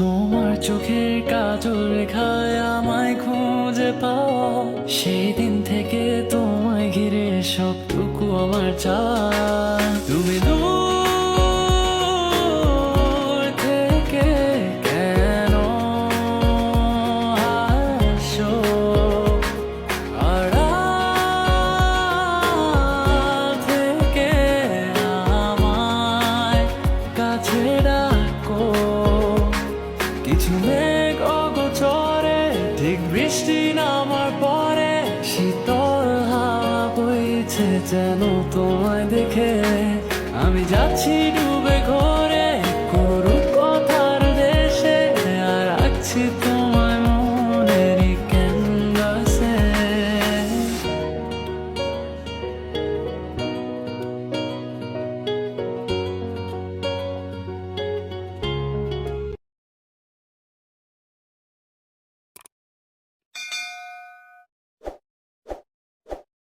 তোমার চোখের কাজল রেখায় আমায় খুঁজে পাও। সেই দিন থেকে তোমায় ঘিরে সবটুকু আমার চা তুমি বৃষ্টি নামার পরে শীতল হাওয়া বইছে যেন তোমায় দেখে। আমি যাচ্ছি ডুবে ঘরে করু কথার দেশে, আর রাখছি